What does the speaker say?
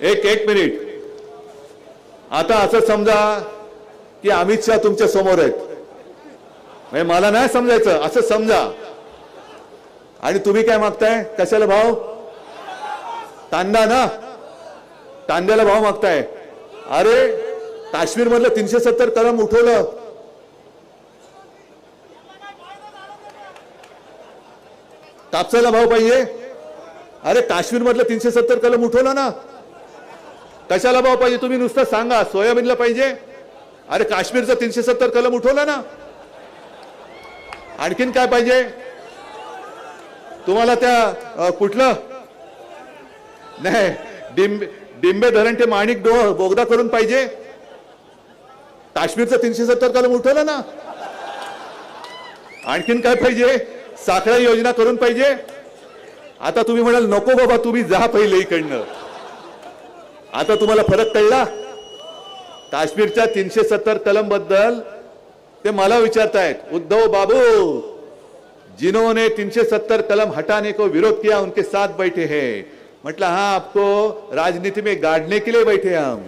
एक एक मिनिट. आता असं समजा की अमित शहा तुमच्यासमोर आहेत. म्हणजे मला नाही समजायचं असं समजा. आणि तुम्ही काय मागताय? कशाला भाव? कांदा ना? कांद्याला भाव मागताय. अरे काश्मीर मधलं तीनशे सत्तर कलम उठवलं. कापसाला भाव पाहिजे? अरे काश्मीर मधलं तीनशे सत्तर कलम उठवलं ना? कशाला भाव पाहिजे? तुम्ही नुसतं सांगा. सोयाबीनला पाहिजे. अरे काश्मीरचं तीनशे सत्तर कलम उठवला ना. आणखीन काय पाहिजे? तुम्हाला त्या कुठलं? नाही डिंबे डिंबे धरण ते माणिक डोह बोगदा करून पाहिजे. काश्मीरचं तीनशे सत्तर कलम उठवलं ना. आणखीन काय पाहिजे? साखळा योजना करून पाहिजे. आता तुम्ही म्हणाल नको बाबा तुम्ही जा पहिले इकडनं. आता तुम्हाला फरक कळला? काश्मीरच्या तीनशे सत्तर कलमबद्दल ते मला विचारतायत. उद्धव बाबू जिन्होंने तीनशे सत्तर कलम हटाने को विरोध किया उनके साथ बैठे हैं. मतलब हाँ आपको राजनीति में गाड़ने के लिए बैठे हम.